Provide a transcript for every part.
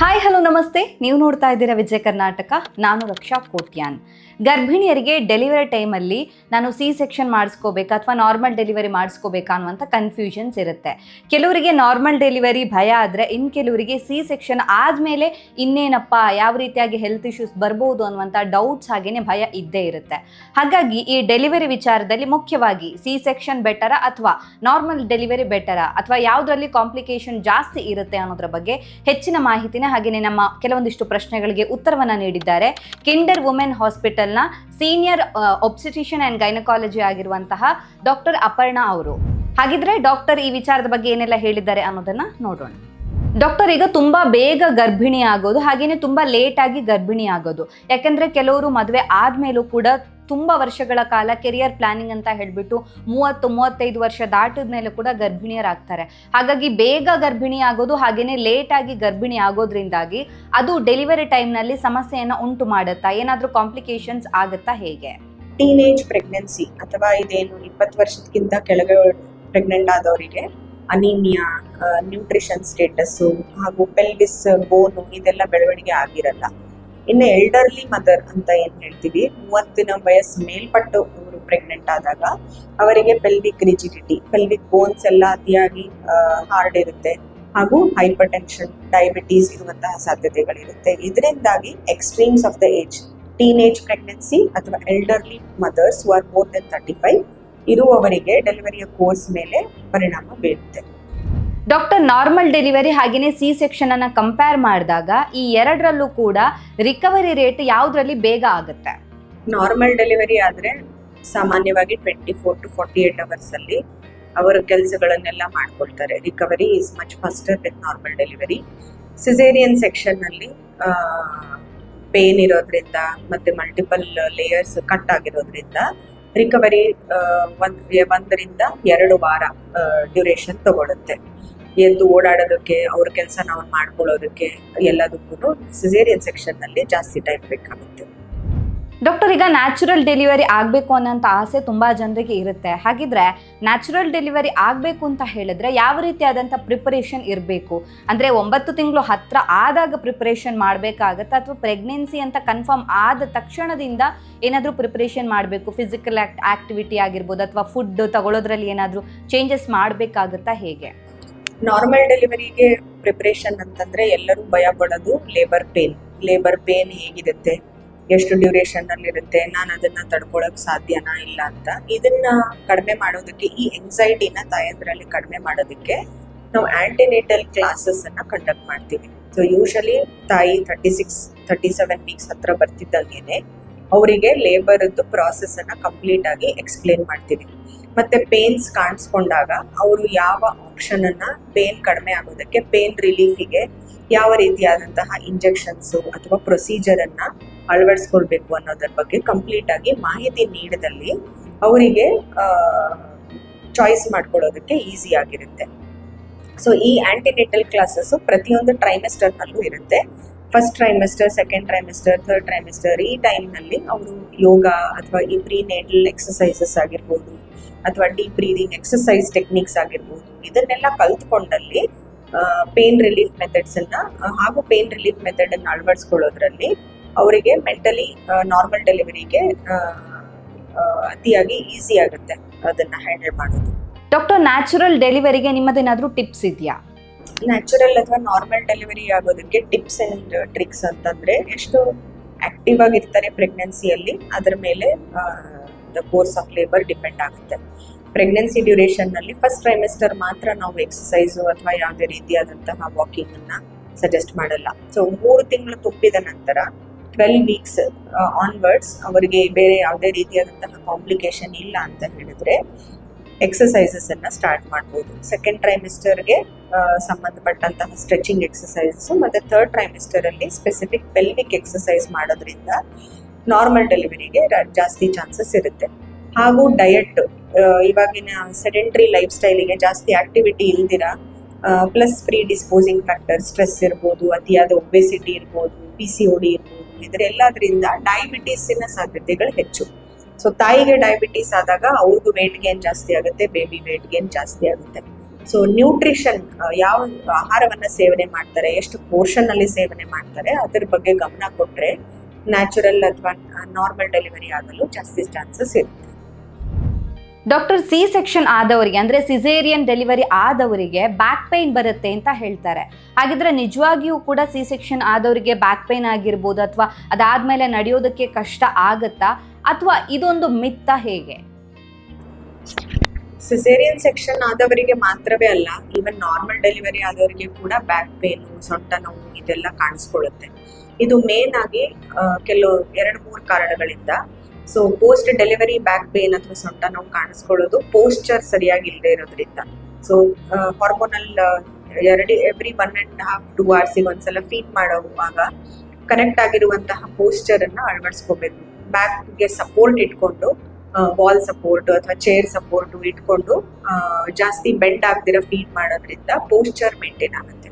Hi hello ನಮಸ್ತೆ. ನೀವು ನೋಡ್ತಾ ಇದ್ದೀರಾ ವಿಜಯ ಕರ್ನಾಟಕ. ನಾನು ರಕ್ಷಾ ಕೋಟ್ಯಾನ್. ಗರ್ಭಿಣಿಯರಿಗೆ ಡೆಲಿವರಿ ಟೈಮಲ್ಲಿ ನಾನು ಸಿ ಸೆಕ್ಷನ್ ಮಾಡಿಸ್ಕೋಬೇಕಾ ಅಥವಾ ನಾರ್ಮಲ್ ಡೆಲಿವರಿ ಮಾಡಿಸ್ಕೋಬೇಕಾ ಅನ್ನುವಂಥ ಕನ್ಫ್ಯೂಷನ್ಸ್ ಇರುತ್ತೆ. ಕೆಲವರಿಗೆ ನಾರ್ಮಲ್ ಡೆಲಿವರಿ ಭಯ ಆದರೆ ಇನ್ನು ಕೆಲವರಿಗೆ ಸಿ ಸೆಕ್ಷನ್ ಆದಮೇಲೆ ಇನ್ನೇನಪ್ಪ, ಯಾವ ರೀತಿಯಾಗಿ ಹೆಲ್ತ್ ಇಶ್ಯೂಸ್ ಬರ್ಬೋದು ಅನ್ನುವಂಥ ಡೌಟ್ಸ್ ಹಾಗೇನೆ ಭಯ ಇದ್ದೇ ಇರುತ್ತೆ. ಹಾಗಾಗಿ ಈ ಡೆಲಿವರಿ ವಿಚಾರದಲ್ಲಿ ಮುಖ್ಯವಾಗಿ ಸಿ ಸೆಕ್ಷನ್ ಬೆಟರ ಅಥವಾ ನಾರ್ಮಲ್ ಡೆಲಿವರಿ ಬೆಟರ ಅಥವಾ ಯಾವುದರಲ್ಲಿ ಕಾಂಪ್ಲಿಕೇಶನ್ ಜಾಸ್ತಿ ಇರುತ್ತೆ ಅನ್ನೋದ್ರ ಬಗ್ಗೆ ಹೆಚ್ಚಿನ ಮಾಹಿತಿನ ಹಾಗೆಯೇ ನಮ್ಮ ಕೆಲವೊಂದಿಷ್ಟು ಪ್ರಶ್ನೆಗಳಿಗೆ ಉತ್ತರವನ್ನ ನೀಡಿದ್ದಾರೆ. ಕಿಂಡರ್ ವುಮೆನ್ ಹಾಸ್ಪಿಟಲ್ನ ಸೀನಿಯರ್ ಒಬ್ಸಿಟಿಷನ್ ಅಂಡ್ ಗೈನಕಾಲಜಿ ಆಗಿರುವಂತಹ ಡಾಕ್ಟರ್ ಅಪರ್ಣಾ ಅವರು. ಹಾಗಿದ್ರೆ ಡಾಕ್ಟರ್ ಈ ವಿಚಾರದ ಬಗ್ಗೆ ಏನೆಲ್ಲ ಹೇಳಿದ್ದಾರೆ ಅನ್ನೋದನ್ನ ನೋಡೋಣ. ಡಾಕ್ಟರ್ ಈಗ ತುಂಬಾ ಬೇಗ ಗರ್ಭಿಣಿ ಆಗೋದು ಹಾಗೇನೆ ತುಂಬಾ ಲೇಟ್ ಆಗಿ ಗರ್ಭಿಣಿ ಆಗೋದು ಯಾಕಂದ್ರೆ ಕೆಲವರು ಮದುವೆ ಆದ್ಮೇಲೂ ಕೂಡ ತುಂಬಾ ವರ್ಷಗಳ ಕಾಲ ಕೆರಿಯರ್ ಪ್ಲಾನಿಂಗ್ ಅಂತ ಹೇಳ್ಬಿಟ್ಟು ಮೂವತ್ತು, ಮೂವತ್ತೈದು ವರ್ಷ ದಾಟಿದ ಮೇಲೆ ಕೂಡ ಗರ್ಭಿಣಿಯರಾಗ್ತಾರೆ. ಹಾಗಾಗಿ ಬೇಗ ಗರ್ಭಿಣಿ ಆಗೋದು ಹಾಗೇನೆ ಲೇಟ್ ಆಗಿ ಗರ್ಭಿಣಿ ಆಗೋದ್ರಿಂದಾಗಿ ಅದು ಡೆಲಿವರಿ ಟೈಮ್ನಲ್ಲಿ ಸಮಸ್ಯೆಯನ್ನ ಉಂಟು ಮಾಡುತ್ತಾ, ಏನಾದರೂ ಕಾಂಪ್ಲಿಕೇಶನ್ಸ್ ಆಗುತ್ತಾ ಹೇಗೆ? ಟೀನೇಜ್ ಪ್ರೆಗ್ನೆನ್ಸಿ ಅಥವಾ ಇದೇನು ಇಪ್ಪತ್ತು ವರ್ಷಕ್ಕಿಂತ ಕೆಳಗೆ ಪ್ರೆಗ್ನೆಂಟ್ ಆದವರಿಗೆ ಅನೀಮಿಯಾ ನ್ಯೂಟ್ರಿಷನ್ ಸ್ಟೇಟಸ್ಸು ಹಾಗೂ ಪೆಲ್ವಿಸ್ ಬೋನು ಇದೆಲ್ಲ ಬೆಳವಣಿಗೆ ಆಗಿರಲ್ಲ. ಇನ್ನು ಎಲ್ಡರ್ಲಿ ಮದರ್ ಅಂತ ಏನ್ ಹೇಳ್ತೀವಿ, ಮೂವತ್ತಿನ ವಯಸ್ಸು ಮೇಲ್ಪಟ್ಟು ಅವರು ಪ್ರೆಗ್ನೆಂಟ್ ಆದಾಗ ಅವರಿಗೆ ಪೆಲ್ವಿಕ್ ರಿಜಿಡಿಟಿ ಪೆಲ್ವಿಕ್ ಬೋನ್ಸ್ ಎಲ್ಲ ಅತಿಯಾಗಿ ಹಾರ್ಡ್ ಇರುತ್ತೆ ಹಾಗೂ ಹೈಪರ್ ಟೆನ್ಷನ್ ಡಯಾಬಿಟೀಸ್ ಇರುವಂತಹ ಸಾಧ್ಯತೆಗಳಿರುತ್ತೆ. ಇದರಿಂದಾಗಿ extremes of the age teenage pregnancy ಅಥವಾ elderly mothers are more than thirty five ಇರುವವರಿಗೆ ಡೆಲಿವರಿಯ ಕೋರ್ಸ್ ಮೇಲೆ ಪರಿಣಾಮ ಬೀರುತ್ತೆ. ಡಾಕ್ಟರ್ ನಾರ್ಮಲ್ ಡೆಲಿವರಿ ಹಾಗೆಯೇ ಸಿ ಸೆಕ್ಷನ್ ಅನ್ನ ಕಂಪೇರ್ ಮಾಡಿದಾಗ ಈ ಎರಡರಲ್ಲೂ ಕೂಡ ರಿಕವರಿ ರೇಟ್ ಯಾವುದರಲ್ಲಿ ಬೇಗ ಆಗುತ್ತೆ? ನಾರ್ಮಲ್ ಡೆಲಿವರಿ ಆದರೆ ಸಾಮಾನ್ಯವಾಗಿ twenty four to forty eight hours ಅಲ್ಲಿ ಅವರ ಕೆಲಸಗಳನ್ನೆಲ್ಲ ಮಾಡ್ಕೊಳ್ತಾರೆ. Recovery is much faster with normal delivery caesarean section ಅಲ್ಲಿ ಪೇನ್ ಇರೋದ್ರಿಂದ ಮತ್ತೆ ಮಲ್ಟಿಪಲ್ ಲೇಯರ್ಸ್ ಕಟ್ ಆಗಿರೋದ್ರಿಂದ ರಿಕವರಿ ಒಂದ್, ಒಂದರಿಂದ ಎರಡು ವಾರ ಡ್ಯೂರೇಷನ್ ತಗೊಳುತ್ತೆ. ಎದ್ದು ಓಡಾಡೋದಕ್ಕೆ, ಅವ್ರ ಕೆಲಸ ನಾವು ಮಾಡ್ಕೊಳ್ಳೋದಕ್ಕೆ ಎಲ್ಲದಕ್ಕೂ ಸಿಸೇರಿಯನ್ ಸೆಕ್ಷನ್ನಲ್ಲಿ ಜಾಸ್ತಿ ಟೈಮ್ ಬೇಕಾಗುತ್ತೆ. ಡಾಕ್ಟರ್, ಈಗ ನ್ಯಾಚುರಲ್ ಡೆಲಿವರಿ ಆಗಬೇಕು ಅನ್ನೋಂಥ ಆಸೆ ತುಂಬಾ ಜನರಿಗೆ ಇರುತ್ತೆ. ಹಾಗಿದ್ರೆ ನ್ಯಾಚುರಲ್ ಡೆಲಿವರಿ ಆಗಬೇಕು ಅಂತ ಹೇಳಿದ್ರೆ ಯಾವ ರೀತಿಯಾದಂಥ ಪ್ರಿಪರೇಷನ್ ಇರಬೇಕು? ಅಂದ್ರೆ ಒಂಬತ್ತು ತಿಂಗಳು ಹತ್ರ ಆದಾಗ ಪ್ರಿಪರೇಷನ್ ಮಾಡಬೇಕಾಗತ್ತೆ? ಅಥವಾ ಪ್ರೆಗ್ನೆನ್ಸಿ ಅಂತ ಕನ್ಫರ್ಮ್ ಆದ ತಕ್ಷಣದಿಂದ ಏನಾದರೂ ಪ್ರಿಪರೇಷನ್ ಮಾಡಬೇಕು? ಫಿಸಿಕಲ್ ಆಕ್ಟ್ ಆಕ್ಟಿವಿಟಿ ಆಗಿರ್ಬೋದು, ಅಥವಾ ಫುಡ್ ತಗೊಳ್ಳೋದ್ರಲ್ಲಿ ಏನಾದರೂ ಚೇಂಜಸ್ ಮಾಡಬೇಕಾಗುತ್ತಾ ಹೇಗೆ? ನಾರ್ಮಲ್ ಡೆಲಿವರಿಗೆ ಪ್ರಿಪ್ರೇಷನ್ ಅಂತಂದ್ರೆ ಎಲ್ಲರೂ ಭಯ ಪಡೋದು ಲೇಬರ್ ಪೇನ್ ಲೇಬರ್ ಪೇನ್ ಹೇಗಿರುತ್ತೆ? ಎಷ್ಟು ಡ್ಯೂರೇಷನ್ ಅಲ್ಲಿ ಇರುತ್ತೆ ನಾನು ಅದನ್ನ ತಡ್ಕೊಳಕ್ ಸಾಧ್ಯನಾ ಇಲ್ಲ ಅಂತ. ಇದನ್ನ ಕಡಿಮೆ ಮಾಡೋದಕ್ಕೆ, ಈ ಎಂಗ್ಸೈಟಿನ ತಾಯಂದ್ರಲ್ಲಿ ಕಡಿಮೆ ಮಾಡೋದಕ್ಕೆ ನಾವು ಆಂಟಿನೇಟಲ್ ಕ್ಲಾಸಸ್ ಅನ್ನ ಕಂಡಕ್ಟ್ ಮಾಡ್ತೀವಿ. ಸೊ ಯೂಶಲಿ ತಾಯಿ thirty six thirty seven weeks ಹತ್ರ ಬರ್ತಿದ್ದಂಗೆನೆ, ಅವರಿಗೆ ಲೇಬರ್ದು ಕಂಪ್ಲೀಟ್ ಆಗಿ ಎಕ್ಸ್ಪ್ಲೇನ್ ಮಾಡ್ತೀವಿ. ಮತ್ತೆ ಪೇನ್ಸ್ ಕಾಣಿಸ್ಕೊಂಡಾಗ ಅವರು ಯಾವ ಆಪ್ಷನ್ ಅನ್ನ ಪೇನ್ ಕಡಿಮೆ ಆಗೋದಕ್ಕೆ ಪೇನ್ ರಿಲೀಫಿಗೆ ಯಾವ ರೀತಿಯಾದಂತಹ ಇಂಜೆಕ್ಷನ್ಸ್ ಅಥವಾ ಪ್ರೊಸೀಜರ್ ಅನ್ನ ಅಳವಡಿಸ್ಕೊಳ್ಬೇಕು ಅನ್ನೋದ್ರ ಬಗ್ಗೆ ಕಂಪ್ಲೀಟ್ ಆಗಿ ಮಾಹಿತಿ ನೀಡದಲ್ಲಿ ಅವರಿಗೆ ಚಾಯ್ಸ್ ಮಾಡ್ಕೊಳ್ಳೋದಕ್ಕೆ ಈಸಿ ಆಗಿರುತ್ತೆ. ಸೊ ಈ ಆಂಟಿನೇಟಲ್ ಕ್ಲಾಸಸ್ ಪ್ರತಿಯೊಂದು ಟ್ರೈಮೆಸ್ಟರ್ನಲ್ಲೂ ಇರುತ್ತೆ. First trimester second trimester third trimester ಈ ಟೈಮ್ನಲ್ಲಿ ಅವರು ಯೋಗ ಅಥವಾ ಈ ಪ್ರೀನೇಟಲ್ ಎಕ್ಸಸೈಸಸ್ ಆಗಿರ್ಬೋದು ಅಥವಾ ಡೀಪ್ ಬ್ರೀದಿಂಗ್ ಎಕ್ಸಸೈಸ್ ಟೆಕ್ನಿಕ್ಸ್ ಆಗಿರ್ಬೋದು ಇದನ್ನೆಲ್ಲ ಕಲ್ತ್ಕೊಂಡಲ್ಲಿ ಪೇನ್ ರಿಲೀಫ್ ಮೆಥಡ್ಸ್ ಅನ್ನ ಆ, ಹಾಗೂ ಪೇನ್ ರಿಲೀಫ್ ಮೆಥಡ್ ಅನ್ನು ಅಳವಡಿಸ್ಕೊಳ್ಳೋದ್ರಲ್ಲಿ ಅವರಿಗೆ ಮೆಂಟಲಿ ನಾರ್ಮಲ್ ಡೆಲಿವರಿಗೆ ಅತಿಯಾಗಿ ಈಸಿ ಆಗುತ್ತೆ ಅದನ್ನ ಹ್ಯಾಂಡಲ್ ಮಾಡೋದು. ಡಾಕ್ಟರ್ ನ್ಯಾಚುರಲ್ ಡೆಲಿವರಿಗೆ ನಿಮ್ಮದೇನಾದರೂ ಟಿಪ್ಸ್ ಇದೆಯಾ? ನ್ಯಾಚುರಲ್ ಅಥವಾ ನಾರ್ಮಲ್ ಡೆಲಿವರಿ ಆಗೋದಕ್ಕೆ ಟಿಪ್ಸ್ ಅಂಡ್ ಟ್ರಿಕ್ಸ್ ಅಂತಂದ್ರೆ ಎಷ್ಟು ಆಕ್ಟಿವ್ ಆಗಿರ್ತಾರೆ ಪ್ರೆಗ್ನೆನ್ಸಿಯಲ್ಲಿ ಅದರ ಮೇಲೆ the course of labour depend ಆಗುತ್ತೆ. ಪ್ರೆಗ್ನೆನ್ಸಿ ಡ್ಯೂರೇಷನ್ನಲ್ಲಿ ಫಸ್ಟ್ ಟ್ರೈಮೆಸ್ಟರ್ ಮಾತ್ರ ನಾವು ಎಕ್ಸಸೈಸು ಅಥವಾ ಯಾವುದೇ ರೀತಿಯಾದಂತಹ ವಾಕಿಂಗ್ ಅನ್ನ ಸಜೆಸ್ಟ್ ಮಾಡಲ್ಲ. ಸೊ ಮೂರು ತಿಂಗಳು ತುಂಬಿದ ನಂತರ ಟ್ವೆಲ್ ವೀಕ್ಸ್ ಆನ್ವರ್ಡ್ಸ್ ಅವರಿಗೆ ಬೇರೆ ಯಾವುದೇ ರೀತಿಯಾದಂತಹ ಕಾಂಪ್ಲಿಕೇಶನ್ ಇಲ್ಲ ಅಂತ ಹೇಳಿದ್ರೆ ಎಕ್ಸಸೈಸಸ್ ಅನ್ನ ಸ್ಟಾರ್ಟ್ ಮಾಡ್ಬೋದು. ಸೆಕೆಂಡ್ ಟ್ರೈಮಿಸ್ಟರ್ಗೆ ಸಂಬಂಧಪಟ್ಟಂತಹ ಸ್ಟ್ರೆಚಿಂಗ್ ಎಕ್ಸಸೈಸಸ್ ಮತ್ತೆ ಥರ್ಡ್ ಟ್ರೈಮಿಸ್ಟರಲ್ಲಿ ಸ್ಪೆಸಿಫಿಕ್ ಪೆಲ್ವಿಕ್ ಎಕ್ಸಸೈಸ್ ಮಾಡೋದ್ರಿಂದ ನಾರ್ಮಲ್ ಡೆಲಿವರಿಗೆ ಜಾಸ್ತಿ ಚಾನ್ಸಸ್ ಇರುತ್ತೆ. ಹಾಗೂ ಡಯಟ್ ಇವಾಗಿನ ಸೆಡೆಂಟ್ರಿ ಲೈಫ್ ಸ್ಟೈಲಿಗೆ ಜಾಸ್ತಿ ಆಕ್ಟಿವಿಟಿ ಇಲ್ದಿರ plus predisposing factor stress ಇರ್ಬೋದು, ಅತಿಯಾದ ಒಬೆಸಿಟಿ ಇರ್ಬೋದು ಪಿ ಸಿ ಓಡಿ ಇರ್ಬೋದು ಇದರೆಲ್ಲದರಿಂದ ಡಯಾಬಿಟೀಸಿನ ಸಾಧ್ಯತೆಗಳು ಹೆಚ್ಚು. ಸೊ ತಾಯಿಗೆ ಡಯಾಬಿಟೀಸ್ ಆದಾಗ ಅವ್ರಿಗೂ ವೇಟ್ ಗೇನ್ ಜಾಸ್ತಿ ಆಗುತ್ತೆ ಬೇಬಿ ವೇಟ್ ಗೇನ್ ಜಾಸ್ತಿ ಆಗುತ್ತೆ. ಸೊ ನ್ಯೂಟ್ರಿಷನ್ ಯಾವ ಆಹಾರವನ್ನ ಸೇವನೆ ಮಾಡ್ತಾರೆ, ಎಷ್ಟು ಪೋರ್ಷನ್ ಅಲ್ಲಿ ಸೇವನೆ ಮಾಡ್ತಾರೆ, ಅದ್ರ ಬಗ್ಗೆ ಗಮನ ಕೊಟ್ರೆ ನ್ಯಾಚುರಲ್ ಅಥವಾ ನಾರ್ಮಲ್ ಡೆಲಿವರಿ ಆಗಲು ಜಾಸ್ತಿ ಚಾನ್ಸಸ್ ಇರುತ್ತೆ. ಡಾಕ್ಟರ್ ಸಿ ಸೆಕ್ಷನ್ ಆದವರಿಗೆ, ಅಂದ್ರೆ ಸಿಸೇರಿಯನ್ ಡೆಲಿವರಿ ಆದವರಿಗೆ ಬ್ಯಾಕ್ ಪೈನ್ ಬರುತ್ತೆ ಅಂತ ಹೇಳ್ತಾರೆ. ಹಾಗಿದ್ರೆ ನಿಜವಾಗಿಯೂ ಕೂಡ ಸಿ ಸೆಕ್ಷನ್ ಆದವರಿಗೆ ಬ್ಯಾಕ್ ಪೈನ್ ಆಗಿರ್ಬೋದು ಅಥವಾ ಅದಾದ್ಮೇಲೆ ನಡೆಯೋದಕ್ಕೆ ಕಷ್ಟ ಆಗುತ್ತಾ? ಅಥವಾ ಇದೊಂದು ಮಿತ್ತ ಹೇಗೆ? ಸಿಸೇರಿಯನ್ ಸೆಕ್ಷನ್ ಆದವರಿಗೆ ಮಾತ್ರವೇ ಅಲ್ಲ ಈವನ್ ನಾರ್ಮಲ್ ಡೆಲಿವರಿ ಆದವರಿಗೆ ಕೂಡ ಬ್ಯಾಕ್ ಪೇನು ಸೊಂಟ ನೋವು ಇದೆಲ್ಲ ಕಾಣಿಸ್ಕೊಳ್ಳುತ್ತೆ. ಇದು ಮೇನ್ ಆಗಿ ಕೆಲವು ಎರಡು ಮೂರು ಕಾರಣಗಳಿಂದ. So post delivery back pain ಅಥವಾ ಸೊಂಟ ನೋವು ಕಾಣಿಸ್ಕೊಳ್ಳೋದು ಪೋಸ್ಚರ್ ಸರಿಯಾಗಿ ಇಲ್ಲದೆ ಇರೋದ್ರಿಂದ. ಸೊ ಹಾರ್ಮೋನಲ್ ಎರಡು every one and half two ಅವರ್ಸಿಗೆ ಒಂದ್ಸಲ ಫೀಟ್ ಮಾಡುವಾಗ ಕನೆಕ್ಟ್ ಆಗಿರುವಂತಹ ಪೋಸ್ಚರ್ ಅನ್ನ ಅಳವಡಿಸ್ಕೋಬೇಕು. ಬ್ಯಾಕ್ಗೆ ಸಪೋರ್ಟ್ ಇಟ್ಕೊಂಡು ವಾಲ್ ಸಪೋರ್ಟ್ ಅಥವಾ ಚೇರ್ ಸಪೋರ್ಟ್ ಇಟ್ಕೊಂಡು ಜಾಸ್ತಿ ಬೆಂಡ್ ಆಗ್ದಿರ ಫೀಡ್ ಮಾಡೋದ್ರಿಂದ ಪೋಸ್ಚರ್ ಮೇಂಟೈನ್ ಆಗುತ್ತೆ.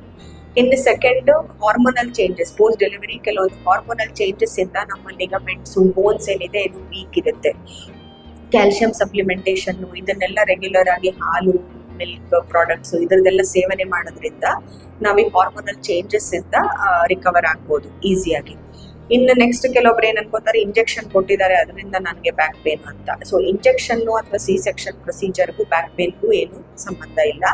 ಇನ್ನು second hormonal changes post delivery ಕೆಲವೊಂದು ಹಾರ್ಮೋನಲ್ ಚೇಂಜಸ್ ಇಂದ ನಮ್ಮ ಲಿಗಮೆಂಟ್ಸ್ ಬೋನ್ಸ್ ಏನಿದೆ, ಇದು ವೀಕ್ ಇರುತ್ತೆ. ಕ್ಯಾಲ್ಸಿಯಂ ಸಪ್ಲಿಮೆಂಟೇಷನ್ ಇದನ್ನೆಲ್ಲ ರೆಗ್ಯುಲರ್ ಆಗಿ ಹಾಲು ಮಿಲ್ಕ್ ಪ್ರಾಡಕ್ಟ್ಸ್ ಇದರದೆಲ್ಲ ಸೇವನೆ ಮಾಡೋದ್ರಿಂದ ನಾವು ಹಾರ್ಮೋನಲ್ ಚೇಂಜಸ್ ಇಂದ ರಿಕವರ್ ಆಗ್ಬೋದು ಈಸಿಯಾಗಿ ಇನ್ನು ನೆಕ್ಸ್ಟ್ ಕೆಲವೊಬ್ರು ಏನ್ ಅನ್ಕೋತಾರೆ ಇಂಜೆಕ್ಷನ್ ಕೊಟ್ಟಿದ್ದಾರೆ, ಅದರಿಂದ ನನಗೆ ಬ್ಯಾಕ್ ಪೇನ್ ಅಂತ. ಸೊ ಇಂಜೆಕ್ಷನ್ ಅಥವಾ ಸಿ ಸೆಕ್ಷನ್ ಪ್ರೊಸೀಜರ್ಗೂ ಬ್ಯಾಕ್ ಪೇನ್ಗೂ ಏನು ಸಂಬಂಧ ಇಲ್ಲ.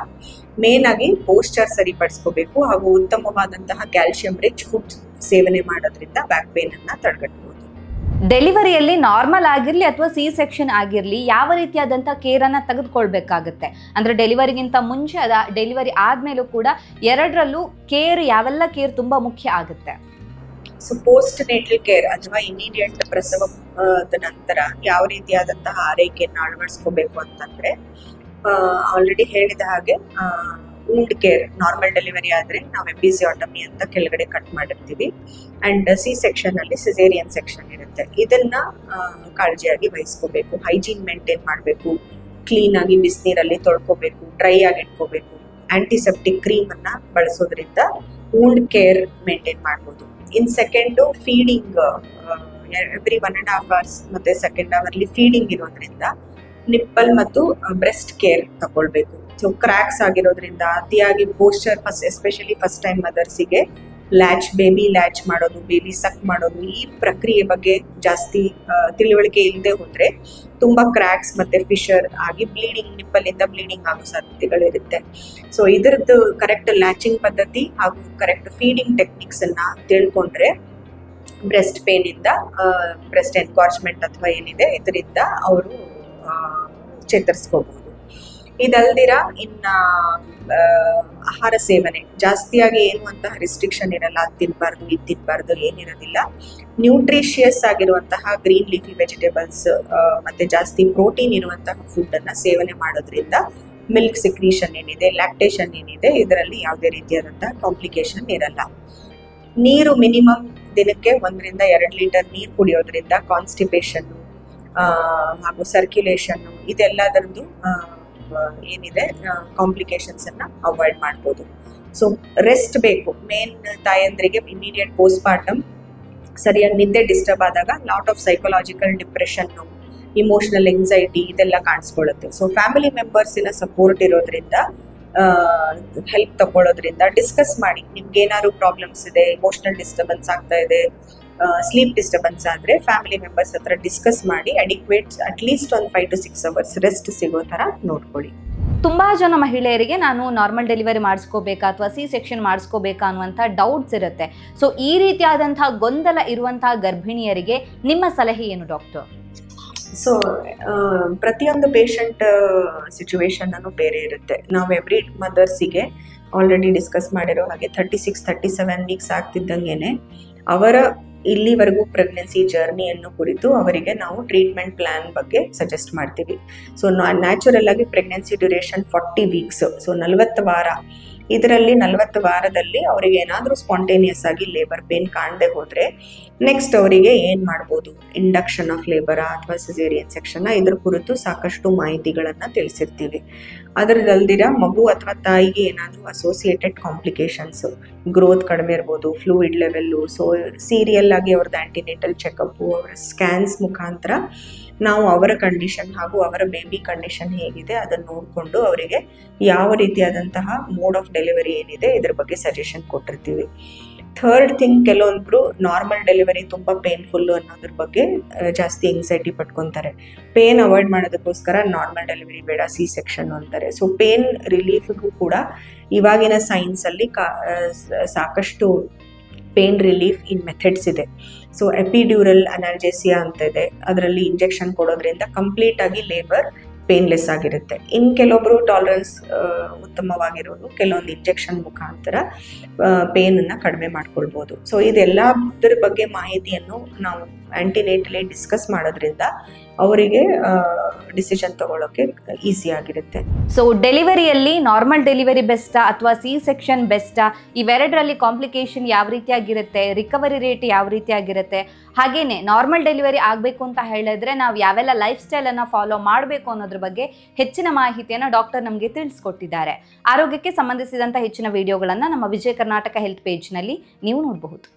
ಮೇನ್ ಆಗಿ ಪೋಸ್ಚರ್ ಸರಿಪಡಿಸ್ಕೋಬೇಕು. ಹಾಗೂ ಉತ್ತಮವಾದಂತಹ ಕ್ಯಾಲ್ಸಿಯಂ ರಿಚ್ ಫುಡ್ ಸೇವನೆ ಮಾಡೋದ್ರಿಂದ ಬ್ಯಾಕ್ ಪೇನ್ ಅನ್ನ ತಡೆಗಟ್ಟಬಹುದು ಡೆಲಿವರಿಯಲ್ಲಿ ನಾರ್ಮಲ್ ಆಗಿರ್ಲಿ ಅಥವಾ ಸಿ ಸೆಕ್ಷನ್ ಆಗಿರ್ಲಿ, ಯಾವ ರೀತಿಯಾದಂಥ ಕೇರನ್ನ ತೆಗೆದುಕೊಳ್ಬೇಕಾಗುತ್ತೆ. ಅಂದ್ರೆ ಡೆಲಿವರಿಗಿಂತ ಮುಂಚೆ ಅದ ಡೆಲಿವರಿ ಆದ್ಮೇಲೂ ಕೂಡ ಎರಡರಲ್ಲೂ ಕೇರ್ ಯಾವೆಲ್ಲ ಕೇರ್ ತುಂಬಾ ಮುಖ್ಯ ಆಗುತ್ತೆ. ಸೊ ಪೋಸ್ಟ್ ನೇಟಲ್ ಕೇರ್ ಅಥವಾ ಇಮಿಡಿಯೇಟ್ ಪ್ರಸವ ನಂತರ ಯಾವ ರೀತಿಯಾದಂತಹ ಆರೈಕೆಯನ್ನು ಅಳವಡಿಸ್ಕೋಬೇಕು ಅಂತಂದ್ರೆ ಆಲ್ರೆಡಿ ಹೇಳಿದ ಹಾಗೆ ಊಂಡ್ ಕೇರ್ ನಾರ್ಮಲ್ ಡೆಲಿವರಿ ಆದ್ರೆ ನಾವು ಎಪಿಸಿಯಾಟಮಿ ಅಂತ ಕೆಳಗಡೆ ಕಟ್ ಮಾಡಿರ್ತೀವಿ. ಅಂಡ್ ಸಿ ಸೆಕ್ಷನ್ ಅಲ್ಲಿ ಸಿಸೇರಿಯನ್ ಸೆಕ್ಷನ್ ಇರುತ್ತೆ. ಇದನ್ನ ಕಾಳಜಿಯಾಗಿ ವಹಿಸ್ಕೋಬೇಕು. ಹೈಜೀನ್ ಮೇಂಟೈನ್ ಮಾಡಬೇಕು. ಕ್ಲೀನ್ ಆಗಿ ಬಿಸಿನೀರಲ್ಲಿ ತೊಳ್ಕೋಬೇಕು. ಡ್ರೈ ಆಗಿ ಇಟ್ಕೋಬೇಕು. ಆಂಟಿಸೆಪ್ಟಿಕ್ ಕ್ರೀಮ್ ಅನ್ನ ಬಳಸೋದ್ರಿಂದ ವೂಂಡ್ ಕೇರ್ ಮೇಂಟೈನ್ ಮಾಡ್ಬೋದು. In second feeding every one and half hours ಮತ್ತೆ ಸೆಕೆಂಡ್ ಅವರ್ಲಿ ಫೀಡಿಂಗ್ ಇರೋದ್ರಿಂದ ನಿಪ್ಪಲ್ ಮತ್ತು ಬ್ರೆಸ್ಟ್ ಕೇರ್ ತಗೊಳ್ಬೇಕು. ಸೊ ಕ್ರ್ಯಾಕ್ಸ್ ಆಗಿರೋದ್ರಿಂದ ಅತಿಯಾಗಿ posture first especially first time ಮದರ್ಸಿಗೆ latch baby latch ಮಾಡೋದು ಬೇಬಿ ಸಕ್ ಮಾಡೋದು, ಈ ಪ್ರಕ್ರಿಯೆ ಬಗ್ಗೆ ಜಾಸ್ತಿ ತಿಳುವಳಿಕೆ ಇಲ್ಲದೆ ಹೋದ್ರೆ ತುಂಬಾ ಕ್ರ್ಯಾಕ್ಸ್ ಮತ್ತೆ ಫಿಶರ್ ಆಗಿ ಬ್ಲೀಡಿಂಗ್ ನಿಪ್ಪಲಿಂದ ಬ್ಲೀಡಿಂಗ್ ಆಗೋ ಸಾಧ್ಯತೆಗಳಿರುತ್ತೆ. ಸೊ ಇದರದ್ದು ಕರೆಕ್ಟ್ ಲ್ಯಾಚಿಂಗ್ ಪದ್ಧತಿ ಹಾಗೂ ಕರೆಕ್ಟ್ ಫೀಡಿಂಗ್ ಟೆಕ್ನಿಕ್ಸ್ ಅನ್ನ ತಿಳ್ಕೊಂಡ್ರೆ ಬ್ರೆಸ್ಟ್ ಪೇನ್ ಇಂದ ಬ್ರೆಸ್ಟ್ ಎನ್ಕಾರ್ಜ್ಮೆಂಟ್ ಅಥವಾ ಏನಿದೆ, ಇದರಿಂದ ಅವರು ಚೇತರಿಸ್ಕೋಬಹುದು ಇದಲ್ದಿರ ಇನ್ನ ಆಹಾರ ಸೇವನೆ. ಜಾಸ್ತಿಯಾಗಿ ಏನು ಅಂತಹ ರಿಸ್ಟ್ರಿಕ್ಷನ್ ಇರಲ್ಲ. ಅದು ತಿನ್ಬಾರ್ದು, ಇದು ತಿನ್ಬಾರ್ದು, ಏನಿರೋದಿಲ್ಲ. ನ್ಯೂಟ್ರಿಷಿಯಸ್ ಆಗಿರುವಂತಹ ಗ್ರೀನ್ ಲೀಫಿ ವೆಜಿಟೇಬಲ್ಸ್ ಮತ್ತೆ ಜಾಸ್ತಿ ಪ್ರೋಟೀನ್ ಇರುವಂತಹ ಫುಡ್ ಅನ್ನ ಸೇವನೆ ಮಾಡೋದ್ರಿಂದ ಮಿಲ್ಕ್ ಸಿಕ್ರೀಷನ್ ಏನಿದೆ ಲ್ಯಾಕ್ಟೇಷನ್ ಏನಿದೆ, ಇದರಲ್ಲಿ ಯಾವುದೇ ರೀತಿಯಾದಂತಹ ಕಾಂಪ್ಲಿಕೇಶನ್ ಇರಲ್ಲ. ನೀರು ಮಿನಿಮಮ್ ದಿನಕ್ಕೆ ಒಂದರಿಂದ ಎರಡು ಲೀಟರ್ ನೀರು ಕುಡಿಯೋದ್ರಿಂದ ಕಾನ್ಸ್ಟಿಪೇಷನ್ ಹಾಗೂ ಸರ್ಕ್ಯುಲೇಷನ್ ಇದೆಲ್ಲದರದ್ದು ಏನಿದೆ ಕಾಂಪ್ಲಿಕೇಶನ್ಸ್ ಅನ್ನ ಅವಾಯ್ಡ್ ಮಾಡ್ಬೋದು. ಸೊ ರೆಸ್ಟ್ ಬೇಕು. ಮೇನ್ ತಾಯಂದ್ರಿಗೆ ಇಮಿಡಿಯೇಟ್ ಪೋಸ್ಟ್ ಪಾರ್ಟಮ್ ಸರಿಯಾಗಿ ನಿದ್ದೆ ಡಿಸ್ಟರ್ಬ್ ಆದಾಗ lot of psychological depression emotional anxiety ಇದೆಲ್ಲ ಕಾಣಿಸ್ಕೊಳ್ಳುತ್ತೆ. ಸೊ ಫ್ಯಾಮಿಲಿ ಮೆಂಬರ್ಸಿನ ಸಪೋರ್ಟ್ ಇರೋದ್ರಿಂದ ಹೆಲ್ಪ್ ತಗೊಳ್ಳೋದ್ರಿಂದ ಡಿಸ್ಕಸ್ ಮಾಡಿ ನಿಮ್ಗೆ ಏನಾದ್ರು ಪ್ರಾಬ್ಲಮ್ಸ್ ಇದೆ ಇಮೋಷನಲ್ ಡಿಸ್ಟರ್ಬೆನ್ಸ್ ಆಗ್ತಾ ಇದೆ ಸ್ಲೀಪ್ ಡಿಸ್ಟರ್ಬೆನ್ಸ್ ಆದರೆ ಫ್ಯಾಮಿಲಿ ಮೆಂಬರ್ಸ್ ಹತ್ರ ಡಿಸ್ಕಸ್ ಮಾಡಿ ಅಡಿಕ್ವೇಟ್ ಅಟ್ಲೀಸ್ಟ್ ಒಂದು five to six hours rest ಸಿಗೋ ಥರ ನೋಡ್ಕೊಳ್ಳಿ. ತುಂಬಾ ಜನ ಮಹಿಳೆಯರಿಗೆ ನಾನು ನಾರ್ಮಲ್ ಡೆಲಿವರಿ ಮಾಡಿಸ್ಕೋಬೇಕಾ ಅಥವಾ ಸಿ ಸೆಕ್ಷನ್ ಮಾಡಿಸ್ಕೋಬೇಕಾ ಅನ್ನುವಂಥ ಡೌಟ್ಸ್ ಇರುತ್ತೆ. ಸೊ ಈ ರೀತಿಯಾದಂತಹ ಗೊಂದಲ ಇರುವಂತಹ ಗರ್ಭಿಣಿಯರಿಗೆ ನಿಮ್ಮ ಸಲಹೆ ಏನು ಡಾಕ್ಟರ್ ಸೊ ಪ್ರತಿಯೊಂದು ಪೇಷಂಟ್ ಸಿಚುವೇಶನ್ ಅನ್ನು ಬೇರೆ ಇರುತ್ತೆ. ನಾವು ಎವ್ರಿ ಮದರ್ಸಿಗೆ ಆಲ್ರೆಡಿ ಡಿಸ್ಕಸ್ ಮಾಡಿರೋ ಹಾಗೆ thirty six thirty seven weeks ಆಗ್ತಿದ್ದಂಗೆ ಅವರ ಇಲ್ಲಿವರೆಗೂ ಪ್ರೆಗ್ನೆನ್ಸಿ ಜರ್ನಿಯನ್ನು ಕುರಿತು ಅವರಿಗೆ ನಾವು ಟ್ರೀಟ್ಮೆಂಟ್ ಪ್ಲಾನ್ ಬಗ್ಗೆ ಸಜೆಸ್ಟ್ ಮಾಡ್ತೀವಿ. ಸೊ ನ್ಯಾಚುರಲ್ ಆಗಿ pregnancy duration forty weeks so ನಲವತ್ತು ವಾರ. ಇದರಲ್ಲಿ ನಲವತ್ತು ವಾರದಲ್ಲಿ ಅವರಿಗೆ ಏನಾದರೂ ಸ್ಪಾಂಟೇನಿಯಸ್ ಆಗಿ ಲೇಬರ್ ಪೇನ್ ಕಾಣದೆ ಹೋದರೆ ನೆಕ್ಸ್ಟ್ ಅವರಿಗೆ ಏನು ಮಾಡ್ಬೋದು? ಇಂಡಕ್ಷನ್ ಆಫ್ ಲೇಬರಾ ಅಥವಾ ಸಿಸೇರಿಯನ್ ಸೆಕ್ಷನ್ ಇದ್ರ ಕುರಿತು ಸಾಕಷ್ಟು ಮಾಹಿತಿಗಳನ್ನು ತಿಳಿಸಿರ್ತೀವಿ. ಅದರದಲ್ದಿರ ಮಗು ಅಥವಾ ತಾಯಿಗೆ ಏನಾದರೂ ಅಸೋಸಿಯೇಟೆಡ್ ಕಾಂಪ್ಲಿಕೇಶನ್ಸ್ ಗ್ರೋತ್ ಕಡಿಮೆ ಇರ್ಬೋದು ಫ್ಲೂಯಿಡ್ ಲೆವೆಲ್ಲು ಸೊ ಸೀರಿಯಲ್ ಆಗಿ ಅವ್ರದ್ದು ಆ್ಯಂಟಿನೇಟಲ್ ಚೆಕಪ್ಪು ಅವರ ಸ್ಕ್ಯಾನ್ಸ್ ಮುಖಾಂತರ ನಾವು ಅವರ ಕಂಡೀಷನ್ ಹಾಗೂ ಅವರ ಬೇಬಿ ಕಂಡೀಷನ್ ಹೇಗಿದೆ ಅದನ್ನು ನೋಡಿಕೊಂಡು ಅವರಿಗೆ ಯಾವ ರೀತಿಯಾದಂತಹ ಮೋಡ್ ಆಫ್ ಡೆಲಿವರಿ ಏನಿದೆ ಇದ್ರ ಬಗ್ಗೆ ಸಜೆಷನ್ ಕೊಟ್ಟಿರ್ತೀವಿ. ಥರ್ಡ್ ಥಿಂಗ್ ಕೆಲವೊಬ್ಬರು ನಾರ್ಮಲ್ ಡೆಲಿವರಿ ತುಂಬ ಪೇನ್ಫುಲ್ಲು ಅನ್ನೋದ್ರ ಬಗ್ಗೆ ಜಾಸ್ತಿ ಎಂಗ್ಸೈಟಿ ಪಟ್ಕೊತಾರೆ. ಪೇನ್ ಅವಾಯ್ಡ್ ಮಾಡೋದಕ್ಕೋಸ್ಕರ ನಾರ್ಮಲ್ ಡೆಲಿವರಿ ಬೇಡ, ಸಿ ಸೆಕ್ಷನ್ ಅಂತಾರೆ. ಸೊ, ಪೇನ್ ರಿಲೀಫ್ಗೂ ಕೂಡ ಇವಾಗಿನ ಸೈನ್ಸಲ್ಲಿ ಕಾ ಸಾಕಷ್ಟು ಪೇನ್ ರಿಲೀಫ್ ಇನ್ ಮೆಥಡ್ಸ್ ಇದೆ. ಸೊ, ಎಪಿಡ್ಯೂರಲ್ ಅನಾಲ್ಜೆಸಿಯಾ ಅಂತ ಇದೆ. ಅದರಲ್ಲಿ ಇಂಜೆಕ್ಷನ್ ಕೊಡೋದ್ರಿಂದ ಕಂಪ್ಲೀಟ್ ಆಗಿ ಲೇಬರ್ ಪೇನ್ಲೆಸ್ ಆಗಿರುತ್ತೆ. ಇನ್ನು ಕೆಲವೊಬ್ಬರು ಟಾಲರೆನ್ಸ್ ಉತ್ತಮವಾಗಿರೋದು ಕೆಲವೊಂದು ಇಂಜೆಕ್ಷನ್ ಮುಖಾಂತರ ಪೇನನ್ನು ಕಡಿಮೆ ಮಾಡ್ಕೊಳ್ಬೋದು. ಸೊ ಇದೆಲ್ಲದರ ಬಗ್ಗೆ ಮಾಹಿತಿಯನ್ನು ನಾವು ಆ್ಯಂಟಿನೇಟಲಿ ಡಿಸ್ಕಸ್ ಮಾಡೋದ್ರಿಂದ ಅವರಿಗೆ ಡಿಸಿಷನ್ ತಗೊಳ್ಳೋಕೆ ಈಸಿ ಆಗಿರುತ್ತೆ. ಸೊ ಡೆಲಿವರಿಯಲ್ಲಿ ನಾರ್ಮಲ್ ಡೆಲಿವರಿ ಬೆಸ್ಟಾ ಅಥವಾ ಸಿ ಸೆಕ್ಷನ್ ಬೆಸ್ಟಾ ಇವೆರಡರಲ್ಲಿ ಕಾಂಪ್ಲಿಕೇಶನ್ ಯಾವ ರೀತಿಯಾಗಿರುತ್ತೆ ರಿಕವರಿ ರೇಟ್ ಯಾವ ರೀತಿಯಾಗಿರುತ್ತೆ, ಹಾಗೇನೆ ನಾರ್ಮಲ್ ಡೆಲಿವರಿ ಆಗಬೇಕು ಅಂತ ಹೇಳಿದ್ರೆ ನಾವು ಯಾವೆಲ್ಲ ಲೈಫ್ ಸ್ಟೈಲನ್ನು ಫಾಲೋ ಮಾಡಬೇಕು ಅನ್ನೋದ್ರ ಬಗ್ಗೆ ಹೆಚ್ಚಿನ ಮಾಹಿತಿಯನ್ನು ಡಾಕ್ಟರ್ ನಮಗೆ ತಿಳಿಸ್ಕೊಟ್ಟಿದ್ದಾರೆ. ಆರೋಗ್ಯಕ್ಕೆ ಸಂಬಂಧಿಸಿದಂಥ ಹೆಚ್ಚಿನ ವಿಡಿಯೋಗಳನ್ನು ನಮ್ಮ ವಿಜಯ ಕರ್ನಾಟಕ ಹೆಲ್ತ್ ಪೇಜ್ನಲ್ಲಿ ನೀವು ನೋಡಬಹುದು.